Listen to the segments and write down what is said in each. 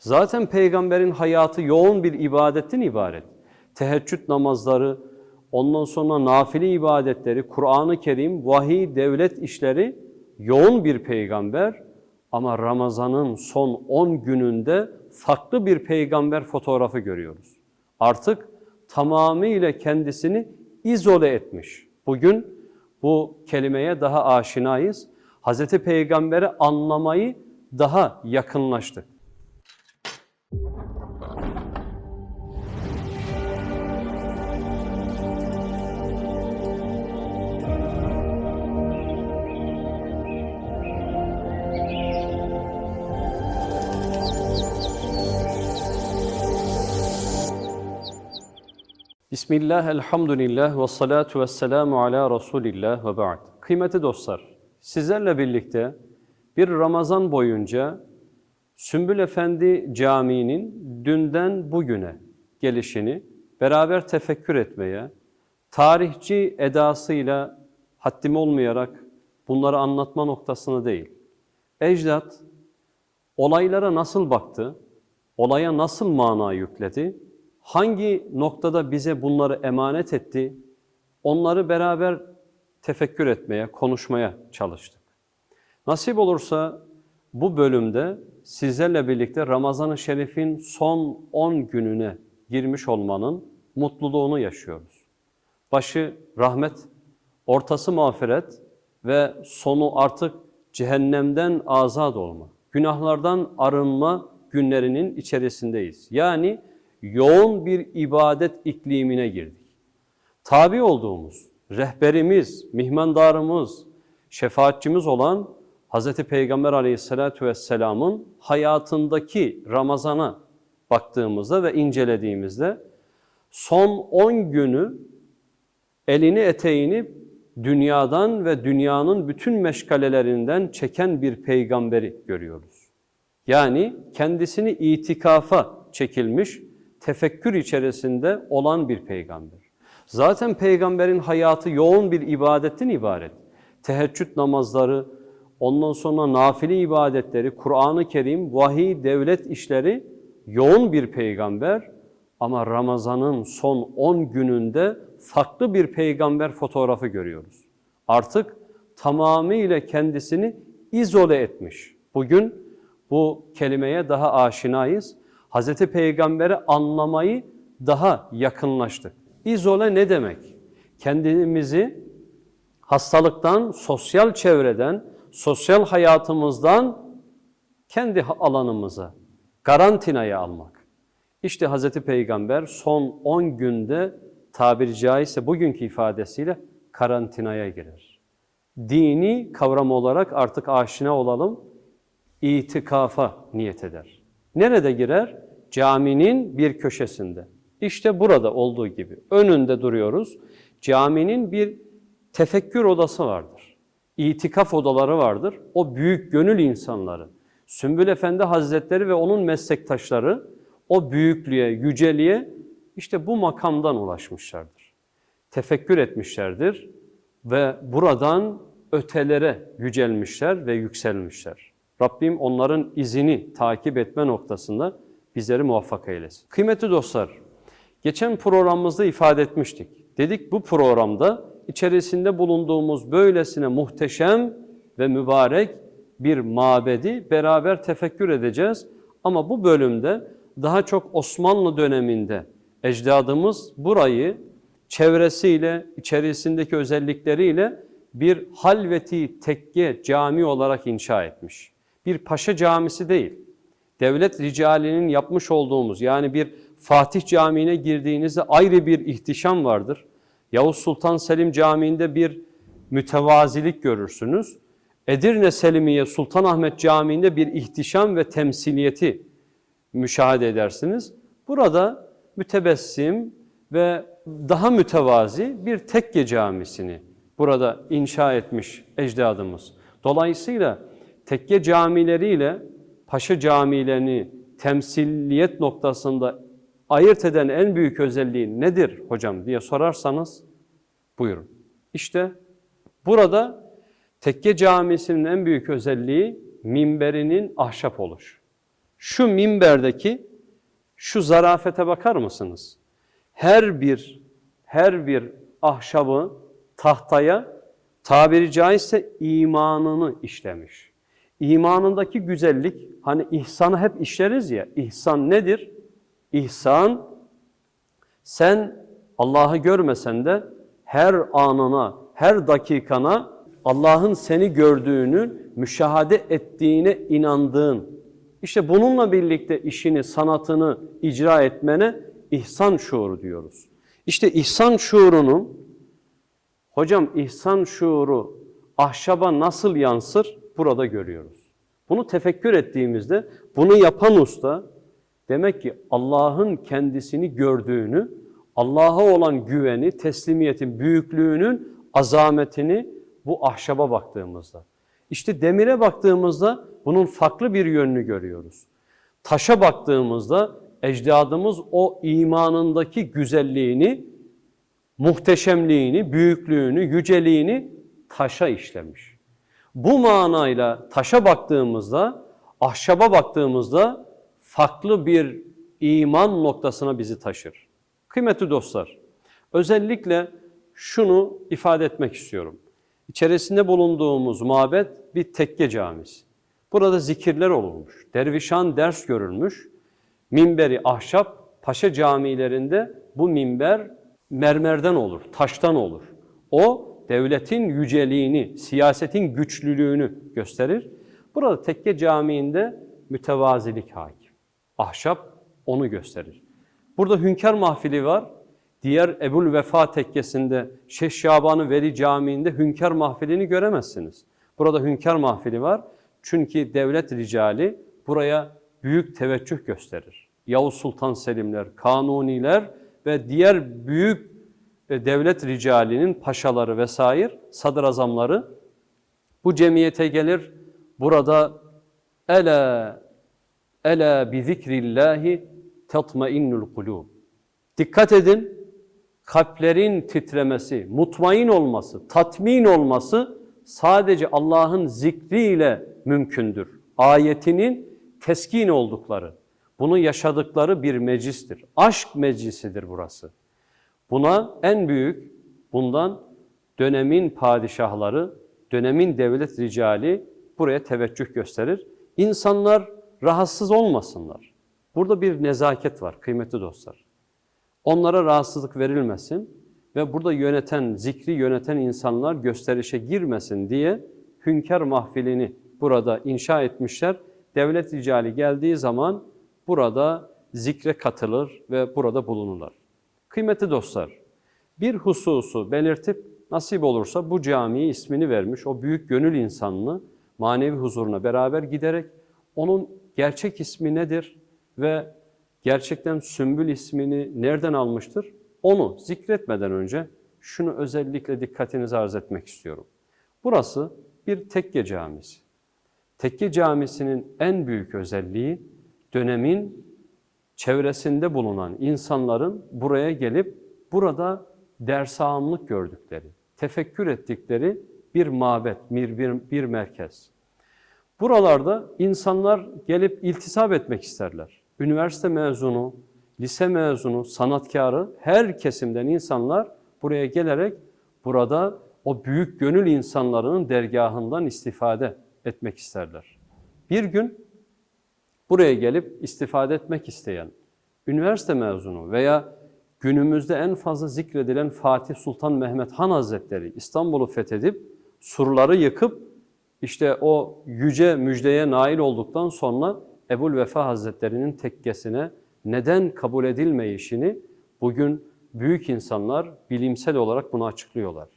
Zaten peygamberin hayatı yoğun bir ibadetten ibaret. Teheccüd namazları, ondan sonra nafile ibadetleri, Kur'an-ı Kerim, vahiy, devlet işleri yoğun bir peygamber. Ama Ramazan'ın son 10 gününde farklı bir peygamber fotoğrafı görüyoruz. Artık tamamıyla kendisini izole etmiş. Bugün bu kelimeye daha aşinayız. Hazreti Peygamber'i anlamayı daha yakınlaştık. Bismillah, elhamdülillah ve salatu ve selamu ala Resulillah ve ba'd. Kıymetli dostlar, sizlerle birlikte bir Ramazan boyunca Sümbül Efendi Camii'nin dünden bugüne gelişini beraber tefekkür etmeye, tarihçi edasıyla haddim olmayarak bunları anlatma noktasını değil, ecdat olaylara nasıl baktı, olaya nasıl mana yükledi, hangi noktada bize bunları emanet etti, onları beraber tefekkür etmeye, konuşmaya çalıştık. Nasip olursa bu bölümde sizlerle birlikte Ramazan-ı Şerif'in son 10 gününe girmiş olmanın mutluluğunu yaşıyoruz. Başı rahmet, ortası mağfiret ve sonu artık cehennemden azat olma, günahlardan arınma günlerinin içerisindeyiz. Yani yoğun bir ibadet iklimine girdik. Tabi olduğumuz, rehberimiz, mihmandarımız, şefaatçimiz olan Hz. Peygamber aleyhissalatu vesselamın hayatındaki Ramazan'a baktığımızda ve incelediğimizde son 10 günü elini eteğini dünyadan ve dünyanın bütün meşgalelerinden çeken bir peygamberi görüyoruz. Yani kendisini itikafa çekilmiş, tefekkür içerisinde olan bir peygamber. Zaten peygamberin hayatı yoğun bir ibadetten ibaret. Teheccüd namazları, ondan sonra nafile ibadetleri, Kur'an-ı Kerim, vahiy, devlet işleri yoğun bir peygamber. Ama Ramazan'ın son 10 gününde farklı bir peygamber fotoğrafı görüyoruz. Artık tamamıyla kendisini izole etmiş. Bugün bu kelimeye daha aşinayız. Hazreti Peygamber'i anlamayı daha yakınlaştık. İzole ne demek? Kendimizi hastalıktan, sosyal çevreden, sosyal hayatımızdan kendi alanımıza, karantinaya almak. İşte Hazreti Peygamber son 10 günde tabiri caizse bugünkü ifadesiyle karantinaya girer. Dini kavram olarak artık aşina olalım, itikafa niyet eder. Nerede girer? Caminin bir köşesinde. İşte burada olduğu gibi. Önünde duruyoruz. Caminin bir tefekkür odası vardır. İtikaf odaları vardır. O büyük gönül insanları, Sümbül Efendi Hazretleri ve onun meslektaşları o büyüklüğe, yüceliğe işte bu makamdan ulaşmışlardır. Tefekkür etmişlerdir ve buradan ötelere yücelmişler ve yükselmişler. Rabbim onların izini takip etme noktasında bizleri muvaffak eylesin. Kıymetli dostlar, geçen programımızda ifade etmiştik. Dedik bu programda içerisinde bulunduğumuz böylesine muhteşem ve mübarek bir mabedi beraber tefekkür edeceğiz. Ama bu bölümde daha çok Osmanlı döneminde ecdadımız burayı çevresiyle, içerisindeki özellikleriyle bir halveti tekke cami olarak inşa etmiş. Bir paşa camisi değil. Devlet ricalinin yapmış olduğumuz yani bir Fatih Camii'ne girdiğinizde ayrı bir ihtişam vardır. Yavuz Sultan Selim Camii'nde bir mütevazilik görürsünüz. Edirne Selimiye Sultanahmet Camii'nde bir ihtişam ve temsiliyeti müşahede edersiniz. Burada mütebessim ve daha mütevazi bir tekke camisini burada inşa etmiş ecdadımız. Dolayısıyla tekke camileriyle paşa camilerini temsiliyet noktasında ayırt eden en büyük özelliği nedir hocam diye sorarsanız buyurun. İşte burada tekke camisinin en büyük özelliği minberinin ahşap oluşu. Şu minberdeki şu zarafete bakar mısınız? Her bir her bir ahşabı tahtaya tabiri caizse imanını işlemiş. İmanındaki güzellik, hani ihsanı hep işleriz ya, ihsan nedir? İhsan, sen Allah'ı görmesen de her anına, her dakikana Allah'ın seni gördüğünü, müşahede ettiğine inandığın, işte bununla birlikte işini, sanatını icra etmene ihsan şuuru diyoruz. İşte ihsan şuurunun, hocam ihsan şuuru ahşaba nasıl yansır? Burada görüyoruz. Bunu tefekkür ettiğimizde bunu yapan usta demek ki Allah'ın kendisini gördüğünü, Allah'a olan güveni, teslimiyetin büyüklüğünün azametini bu ahşaba baktığımızda. İşte demire baktığımızda bunun farklı bir yönünü görüyoruz. Taşa baktığımızda ecdadımız o imanındaki güzelliğini, muhteşemliğini, büyüklüğünü, yüceliğini taşa işlemiş. Bu manayla taşa baktığımızda, ahşaba baktığımızda farklı bir iman noktasına bizi taşır. Kıymetli dostlar, özellikle şunu ifade etmek istiyorum. İçerisinde bulunduğumuz mabet bir tekke camisi. Burada zikirler olurmuş, dervişan ders görülmüş, minberi ahşap, paşa camilerinde bu minber mermerden olur, taştan olur. O devletin yüceliğini, siyasetin güçlülüğünü gösterir. Burada tekke camiinde mütevazilik hakim. Ahşap onu gösterir. Burada hünkâr mahfili var. Diğer Ebul Vefa tekkesinde Şeyh Şabanı Veli Camii'nde hünkâr mahfilini göremezsiniz. Burada hünkâr mahfili var. Çünkü devlet ricali buraya büyük teveccüh gösterir. Yavuz Sultan Selimler, Kanuniler ve diğer büyük devlet ricalinin paşaları vesaire, sadrazamları bu cemiyete gelir. Burada ela ela bi zikrillahi tatmainnul kulub. Dikkat edin. Kalplerin titremesi, mutmain olması, tatmin olması sadece Allah'ın zikriyle mümkündür. Ayetinin teskin oldukları, bunu yaşadıkları bir meclistir. Aşk meclisidir burası. Buna en büyük bundan dönemin padişahları, dönemin devlet ricali buraya teveccüh gösterir. İnsanlar rahatsız olmasınlar. Burada bir nezaket var kıymetli dostlar. Onlara rahatsızlık verilmesin ve burada yöneten, zikri yöneten insanlar gösterişe girmesin diye hünkâr mahfilini burada inşa etmişler. Devlet ricali geldiği zaman burada zikre katılır ve burada bulunurlar. Kıymetli dostlar, bir hususu belirtip nasip olursa bu camiye ismini vermiş o büyük gönül insanını manevi huzuruna beraber giderek onun gerçek ismi nedir ve gerçekten Sümbül ismini nereden almıştır? Onu zikretmeden önce şunu özellikle dikkatinize arz etmek istiyorum. Burası bir tekke camisi. Tekke camisinin en büyük özelliği dönemin çevresinde bulunan insanların buraya gelip burada dersağımlık gördükleri, tefekkür ettikleri bir mabet, bir, bir, bir merkez. Buralarda insanlar gelip iltisap etmek isterler. Üniversite mezunu, lise mezunu, sanatkarı, her kesimden insanlar buraya gelerek burada o büyük gönül insanlarının dergahından istifade etmek isterler. Bir gün buraya gelip istifade etmek isteyen üniversite mezunu veya günümüzde en fazla zikredilen Fatih Sultan Mehmet Han Hazretleri İstanbul'u fethedip surları yıkıp işte o yüce müjdeye nail olduktan sonra Ebul Vefa Hazretleri'nin tekkesine neden kabul edilmeyişini bugün büyük insanlar bilimsel olarak bunu açıklıyorlar.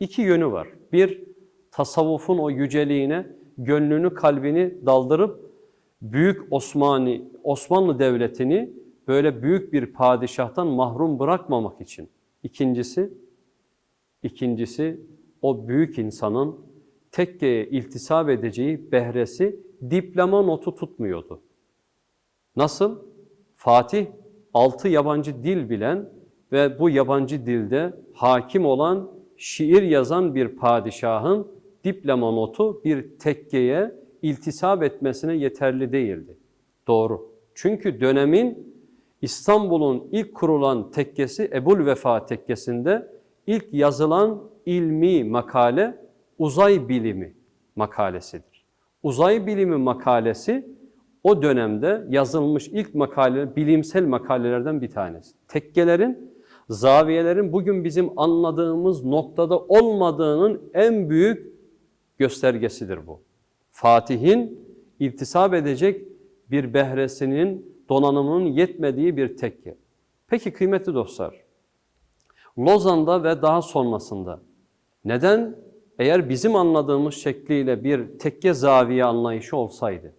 İki yönü var. Bir, tasavvufun o yüceliğine gönlünü, kalbini daldırıp büyük Osmani, Osmanlı Devleti'ni böyle büyük bir padişahtan mahrum bırakmamak için. İkincisi, ikincisi o büyük insanın tekkeye iltisap edeceği behresi diploma notu tutmuyordu. Nasıl? Fatih altı yabancı dil bilen ve bu yabancı dilde hakim olan şiir yazan bir padişahın diploma notu bir tekkeye iltisap etmesine yeterli değildi. Doğru. Çünkü dönemin İstanbul'un ilk kurulan tekkesi Ebul Vefa tekkesinde ilk yazılan ilmi makale uzay bilimi makalesidir. Uzay bilimi makalesi o dönemde yazılmış ilk makale, bilimsel makalelerden bir tanesi. Tekkelerin, zaviyelerin bugün bizim anladığımız noktada olmadığının en büyük göstergesidir bu. Fatih'in iltisap edecek bir behresinin, donanımının yetmediği bir tekke. Peki kıymetli dostlar, Lozan'da ve daha sonrasında neden eğer bizim anladığımız şekliyle bir tekke zaviye anlayışı olsaydı,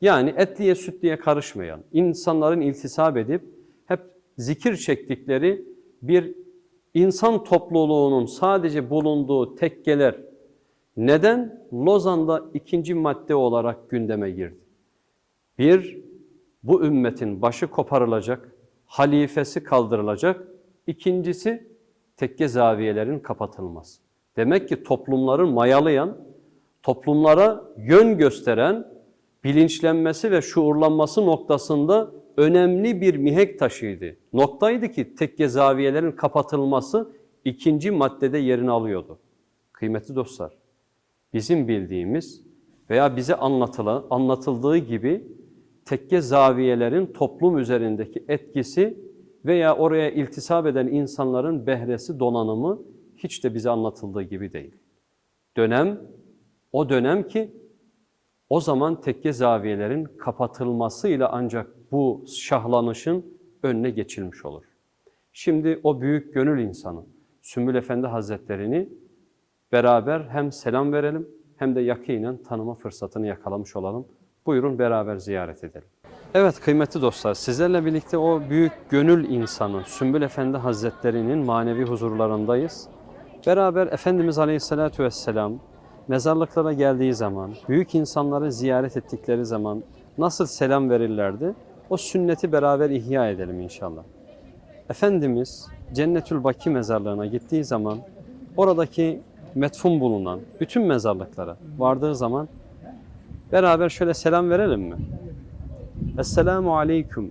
yani etliye sütliye karışmayan, insanların iltisap edip hep zikir çektikleri bir insan topluluğunun sadece bulunduğu tekkeler neden Lozan'da ikinci madde olarak gündeme girdi? Bir, bu ümmetin başı koparılacak, halifesi kaldırılacak. İkincisi, tekke zaviyelerin kapatılması. Demek ki toplumları mayalayan, toplumlara yön gösteren, bilinçlenmesi ve şuurlanması noktasında önemli bir mihenk taşıydı. Noktaydı ki tekke zaviyelerin kapatılması ikinci maddede yerini alıyordu. Kıymetli dostlar, bizim bildiğimiz veya bize anlatılan, anlatıldığı gibi tekke zaviyelerin toplum üzerindeki etkisi veya oraya iltisap eden insanların behresi, donanımı hiç de bize anlatıldığı gibi değil. Dönem, o dönem ki o zaman tekke zaviyelerin kapatılmasıyla ancak bu şahlanışın önüne geçilmiş olur. Şimdi o büyük gönül insanı Sümbül Efendi Hazretlerini beraber hem selam verelim hem de yakinen tanıma fırsatını yakalamış olalım. Buyurun beraber ziyaret edelim. Evet kıymetli dostlar sizlerle birlikte o büyük gönül insanı Sümbül Efendi Hazretlerinin manevi huzurlarındayız. Beraber Efendimiz Aleyhisselatü Vesselam mezarlıklara geldiği zaman, büyük insanları ziyaret ettikleri zaman nasıl selam verirlerdi? O sünneti beraber ihya edelim inşallah. Efendimiz Cennetül Baki mezarlığına gittiği zaman oradaki metfun bulunan bütün mezarlıklara vardığı zaman beraber şöyle selam verelim mi? Esselamu aleyküm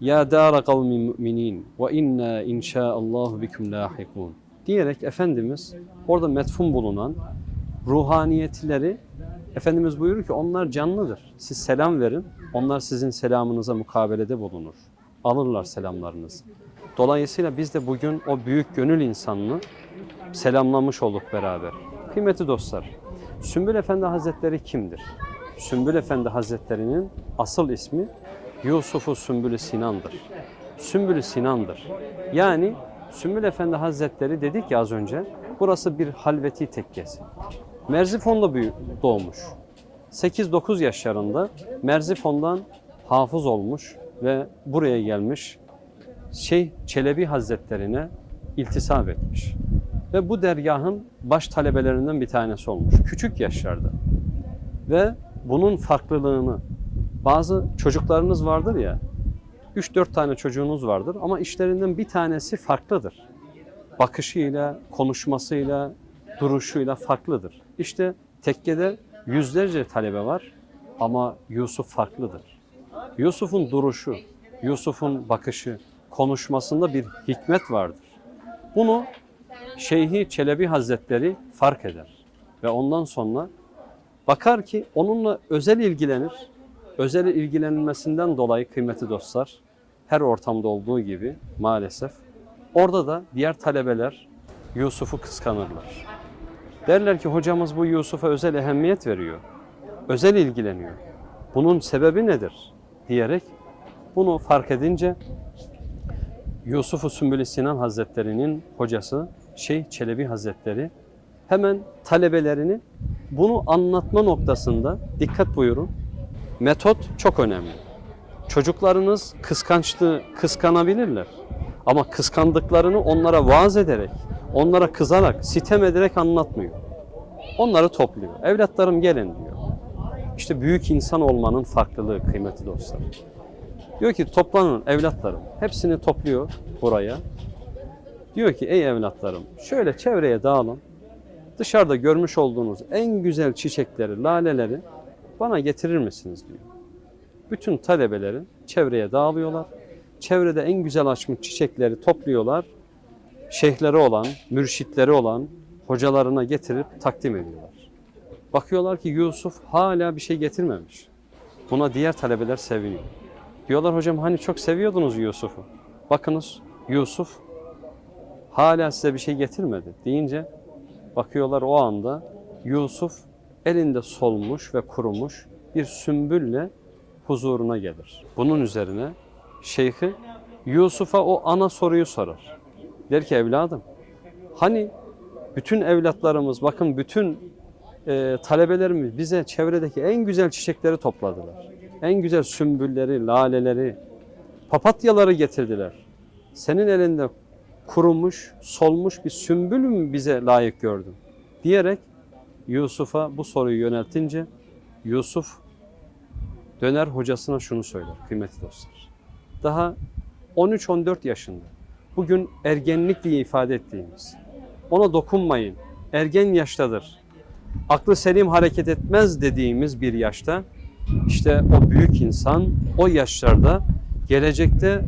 ya dara kavmi müminin ve inna inşaallahu bikum lahikun diyerek Efendimiz orada metfun bulunan ruhaniyetleri Efendimiz buyurur ki onlar canlıdır. Siz selam verin. Onlar sizin selamınıza mukabelede bulunur. Alırlar selamlarınızı. Dolayısıyla biz de bugün o büyük gönül insanını selamlamış olduk beraber. Kıymetli dostlar, Sümbül Efendi Hazretleri kimdir? Sümbül Efendi Hazretleri'nin asıl ismi Yusuf-u Sümbül Sinan'dır. Sümbül Sinan'dır. Yani Sümbül Efendi Hazretleri dedik ya az önce, burası bir halveti tekkesi. Merzifon'da doğmuş. 8-9 yaşlarında Merzifon'dan hafız olmuş ve buraya gelmiş. Şeyh Çelebi Hazretlerine iltisap etmiş. Ve bu dergahın baş talebelerinden bir tanesi olmuş. Küçük yaşlarda. Ve bunun farklılığını, bazı çocuklarınız vardır ya, 3-4 tane çocuğunuz vardır ama işlerinden bir tanesi farklıdır. Bakışıyla, konuşmasıyla, duruşuyla farklıdır. İşte tekkede yüzlerce talebe var ama Yusuf farklıdır. Yusuf'un duruşu, Yusuf'un bakışı, konuşmasında bir hikmet vardır. Bunu Şeyhi Çelebi Hazretleri fark eder ve ondan sonra bakar ki onunla özel ilgilenir. Özel ilgilenilmesinden dolayı kıymetli dostlar, her ortamda olduğu gibi maalesef orada da diğer talebeler Yusuf'u kıskanırlar. Derler ki hocamız bu Yusuf'a özel ehemmiyet veriyor. Özel ilgileniyor. Bunun sebebi nedir? diyerek bunu fark edince Yusuf-u Sümbül Sinan Hazretleri'nin hocası Şeyh Çelebi Hazretleri hemen talebelerini bunu anlatma noktasında dikkat buyurun. Metot çok önemli. Çocuklarınız kıskançlığı kıskanabilirler. Ama kıskandıklarını onlara vaaz ederek, onlara kızarak, sitem ederek anlatmıyor. Onları topluyor. Evlatlarım gelin diyor. İşte büyük insan olmanın farklılığı kıymetli dostlar. Diyor ki toplanın evlatlarım. Hepsini topluyor buraya. Diyor ki ey evlatlarım şöyle çevreye dağılın. Dışarıda görmüş olduğunuz en güzel çiçekleri, laleleri bana getirir misiniz diyor. Bütün talebeleri çevreye dağılıyorlar. Çevrede en güzel açmış çiçekleri topluyorlar. Şeyhleri olan, mürşitleri olan hocalarına getirip takdim ediyorlar. Bakıyorlar ki Yusuf hala bir şey getirmemiş. Buna diğer talebeler seviniyor. Diyorlar hocam hani çok seviyordunuz Yusuf'u. Bakınız Yusuf hala size bir şey getirmedi deyince bakıyorlar o anda Yusuf elinde solmuş ve kurumuş bir sümbülle huzuruna gelir. Bunun üzerine şeyhi Yusuf'a o ana soruyu sorar. Der ki evladım hani bütün evlatlarımız bakın bütün e, talebelerimiz bize çevredeki en güzel çiçekleri topladılar. En güzel sümbülleri, laleleri, papatyaları getirdiler. Senin elinde kurumuş, solmuş bir sümbül mü bize layık gördün? Diyerek Yusuf'a bu soruyu yöneltince Yusuf döner hocasına şunu söyler kıymetli dostlar. Daha 13-14 yaşında. Bugün ergenlik diye ifade ettiğimiz. Ona dokunmayın. Ergen yaştadır. Aklı selim hareket etmez dediğimiz bir yaşta işte o büyük insan o yaşlarda gelecekte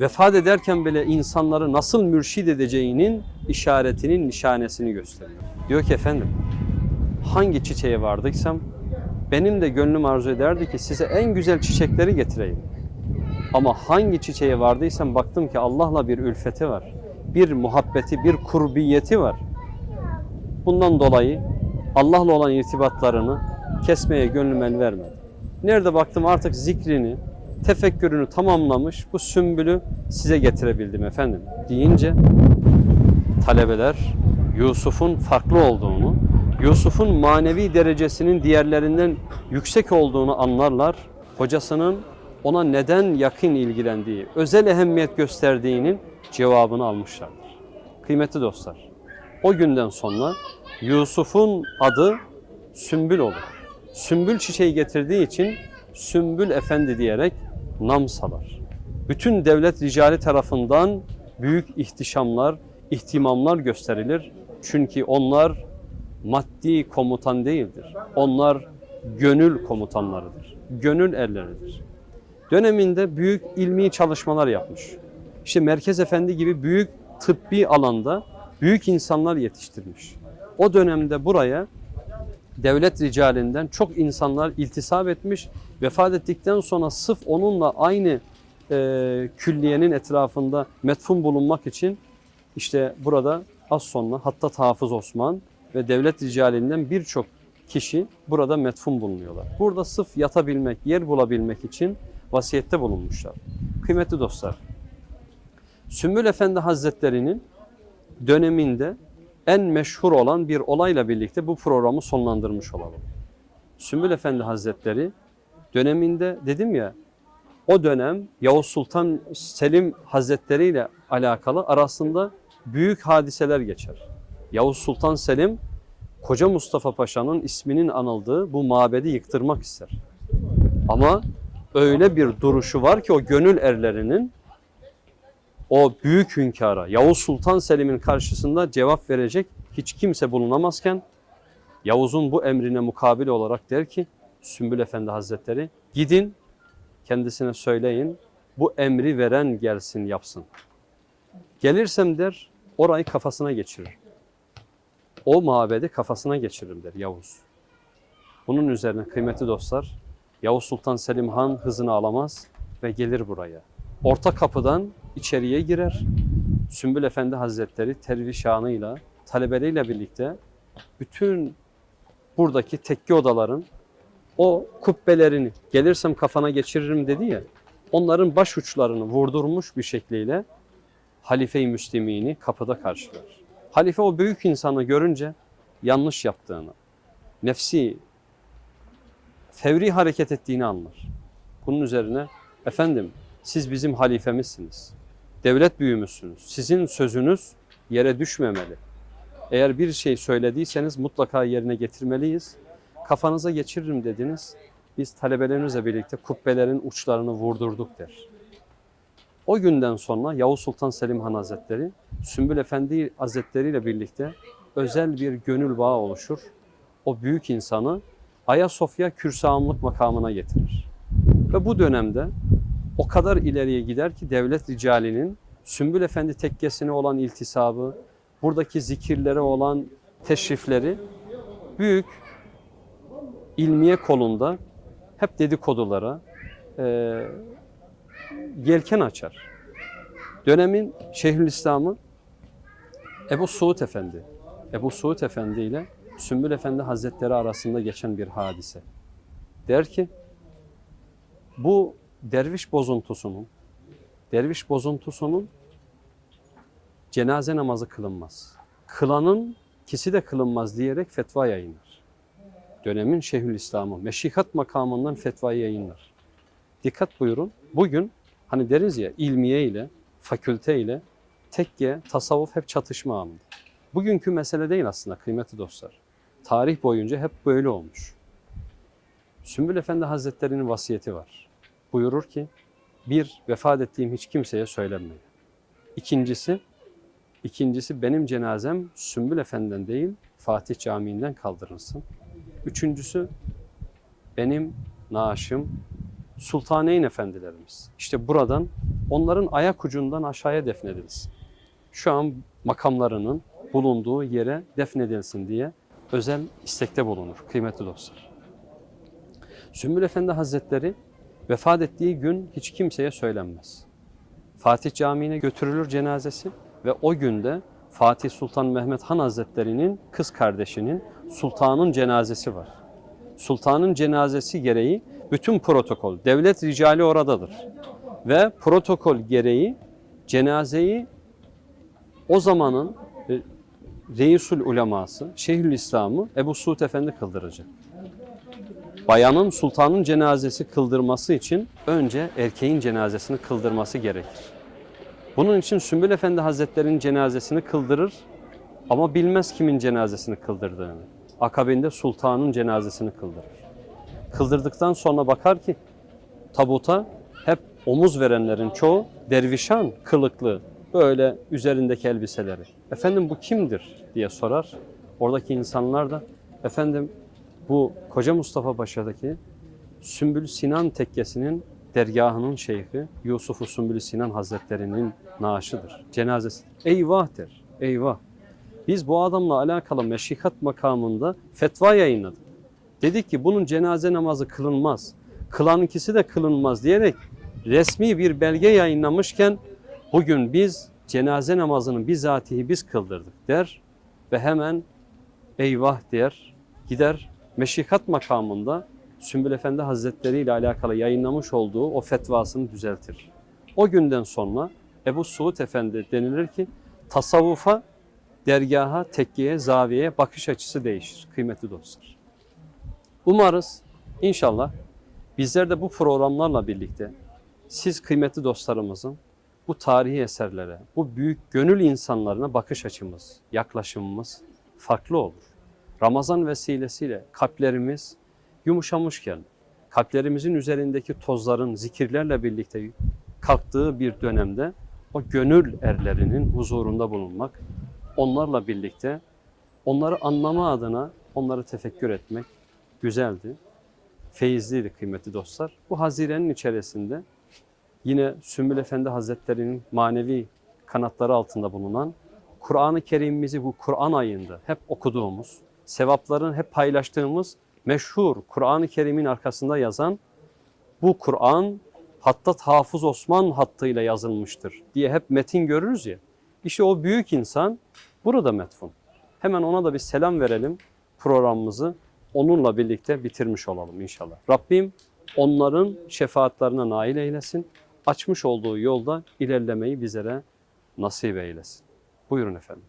vefat ederken bile insanları nasıl mürşid edeceğinin işaretinin nişanesini gösteriyor. Diyor ki efendim hangi çiçeğe vardıysam benim de gönlüm arzu ederdi ki size en güzel çiçekleri getireyim. Ama hangi çiçeğe vardıysam baktım ki Allah'la bir ülfeti var. Bir muhabbeti, bir kurbiyeti var. Bundan dolayı Allah'la olan irtibatlarını kesmeye gönlüm el vermedi. Nerede baktım artık zikrini, tefekkürünü tamamlamış bu sümbülü size getirebildim efendim deyince talebeler Yusuf'un farklı olduğunu, Yusuf'un manevi derecesinin diğerlerinden yüksek olduğunu anlarlar. Hocasının ona neden yakın ilgilendiği, özel ehemmiyet gösterdiğinin cevabını almışlardır. Kıymetli dostlar, o günden sonra Yusuf'un adı Sümbül olur. Sümbül çiçeği getirdiği için Sümbül Efendi diyerek nam salar. Bütün devlet ricali tarafından büyük ihtişamlar, ihtimamlar gösterilir. Çünkü onlar maddi komutan değildir. Onlar gönül komutanlarıdır. Gönül erleridir. Döneminde büyük ilmi çalışmalar yapmış. İşte Merkez Efendi gibi büyük tıbbi alanda büyük insanlar yetiştirmiş. O dönemde buraya devlet ricalinden çok insanlar iltisap etmiş. Vefat ettikten sonra sırf onunla aynı e, külliyenin etrafında metfun bulunmak için işte burada az sonra hatta Hafız Osman ve devlet ricalinden birçok kişi burada metfun bulunuyorlar. Burada sırf yatabilmek, yer bulabilmek için vasiyette bulunmuşlar. Kıymetli dostlar, Sümbül Efendi Hazretleri'nin döneminde en meşhur olan bir olayla birlikte bu programı sonlandırmış olalım. Sümbül Efendi Hazretleri döneminde dedim ya o dönem Yavuz Sultan Selim Hazretleri ile alakalı arasında büyük hadiseler geçer. Yavuz Sultan Selim Koca Mustafa Paşa'nın isminin anıldığı bu mabedi yıktırmak ister. Ama öyle bir duruşu var ki o gönül erlerinin o büyük hünkâra Yavuz Sultan Selim'in karşısında cevap verecek hiç kimse bulunamazken Yavuz'un bu emrine mukabil olarak der ki Sümbül Efendi Hazretleri gidin kendisine söyleyin bu emri veren gelsin yapsın. Gelirsem der orayı kafasına geçirir. O mabedi kafasına geçiririm der Yavuz. Bunun üzerine kıymetli dostlar Yavuz Sultan Selim Han hızını alamaz ve gelir buraya. Orta kapıdan içeriye girer. Sümbül Efendi Hazretleri tervişanıyla, talebeleriyle birlikte bütün buradaki tekke odaların o kubbelerini gelirsem kafana geçiririm dedi ya, onların baş uçlarını vurdurmuş bir şekliyle Halife-i Müslimini kapıda karşılar. Halife o büyük insanı görünce yanlış yaptığını, nefsi, fevri hareket ettiğini anlar. Bunun üzerine efendim siz bizim halifemizsiniz. Devlet büyüğümüzsünüz. Sizin sözünüz yere düşmemeli. Eğer bir şey söylediyseniz mutlaka yerine getirmeliyiz. Kafanıza geçiririm dediniz. Biz talebelerimizle birlikte kubbelerin uçlarını vurdurduk der. O günden sonra Yavuz Sultan Selim Han Hazretleri, Sümbül Efendi Hazretleri ile birlikte özel bir gönül bağı oluşur. O büyük insanı Ayasofya kürsağımlık makamına getirir. Ve bu dönemde o kadar ileriye gider ki devlet ricalinin Sümbül Efendi tekkesine olan iltisabı, buradaki zikirlere olan teşrifleri büyük ilmiye kolunda hep dedikodulara e, yelken açar. Dönemin Şeyhülislam'ı Ebu Suud Efendi, Ebu Suud Efendi ile Sümbül Efendi Hazretleri arasında geçen bir hadise. Der ki, bu derviş bozuntusunun, derviş bozuntusunun cenaze namazı kılınmaz. Kılanın kisi de kılınmaz diyerek fetva yayınlar. Dönemin Şeyhülislam'ı meşikat makamından fetvayı yayınlar. Dikkat buyurun. Bugün hani deriz ya ilmiye ile, fakülte ile tekke, tasavvuf hep çatışma anında. Bugünkü mesele değil aslında kıymetli dostlar. Tarih boyunca hep böyle olmuş. Sümbül Efendi Hazretleri'nin vasiyeti var. Buyurur ki, bir, vefat ettiğim hiç kimseye söylenmeyin. İkincisi, ikincisi benim cenazem Sümbül Efendi'den değil, Fatih Camii'nden kaldırılsın. Üçüncüsü, benim naaşım Sultaneyn Efendilerimiz. İşte buradan onların ayak ucundan aşağıya defnedilsin. Şu an makamlarının bulunduğu yere defnedilsin diye özel istekte bulunur kıymetli dostlar. Sümbül Efendi Hazretleri vefat ettiği gün hiç kimseye söylenmez. Fatih Camii'ne götürülür cenazesi ve o günde Fatih Sultan Mehmet Han Hazretleri'nin kız kardeşinin sultanın cenazesi var. Sultanın cenazesi gereği bütün protokol, devlet ricali oradadır. Ve protokol gereği cenazeyi o zamanın e, Reisul Uleması, Şeyhülislam'ı Ebu Suud Efendi kıldıracak. Bayanın sultanın cenazesi kıldırması için önce erkeğin cenazesini kıldırması gerekir. Bunun için Sümbül Efendi Hazretleri'nin cenazesini kıldırır ama bilmez kimin cenazesini kıldırdığını. Akabinde sultanın cenazesini kıldırır. Kıldırdıktan sonra bakar ki tabuta hep omuz verenlerin çoğu dervişan kılıklı böyle üzerindeki elbiseleri. Efendim bu kimdir diye sorar. Oradaki insanlar da efendim bu Koca Mustafa Paşa'daki Sümbül Sinan tekkesinin dergahının şeyhi Yusuf Sümbül Sinan Hazretleri'nin naaşıdır. Cenazesi. Eyvah der. Eyvah. Biz bu adamla alakalı meşikat makamında fetva yayınladık. Dedik ki bunun cenaze namazı kılınmaz. Kılankisi de kılınmaz diyerek resmi bir belge yayınlamışken bugün biz cenaze namazını bizatihi biz kıldırdık der ve hemen eyvah der gider meşikat makamında Sümbül Efendi Hazretleri ile alakalı yayınlamış olduğu o fetvasını düzeltir. O günden sonra Ebu Suud Efendi denilir ki tasavvufa, dergaha, tekkeye, zaviyeye bakış açısı değişir kıymetli dostlar. Umarız inşallah bizler de bu programlarla birlikte siz kıymetli dostlarımızın bu tarihi eserlere, bu büyük gönül insanlarına bakış açımız, yaklaşımımız farklı olur. Ramazan vesilesiyle kalplerimiz yumuşamışken, kalplerimizin üzerindeki tozların zikirlerle birlikte kalktığı bir dönemde o gönül erlerinin huzurunda bulunmak, onlarla birlikte onları anlama adına onları tefekkür etmek güzeldi, feyizliydi kıymetli dostlar. Bu hazirenin içerisinde yine Sümbül Efendi Hazretleri'nin manevi kanatları altında bulunan Kur'an-ı Kerim'imizi bu Kur'an ayında hep okuduğumuz, sevapların hep paylaştığımız meşhur Kur'an-ı Kerim'in arkasında yazan bu Kur'an Hattat Hafız Osman hattıyla yazılmıştır diye hep metin görürüz ya. İşte o büyük insan burada metfun. Hemen ona da bir selam verelim programımızı onunla birlikte bitirmiş olalım inşallah. Rabbim onların şefaatlerine nail eylesin. Açmış olduğu yolda ilerlemeyi bizlere nasip eylesin. Buyurun efendim.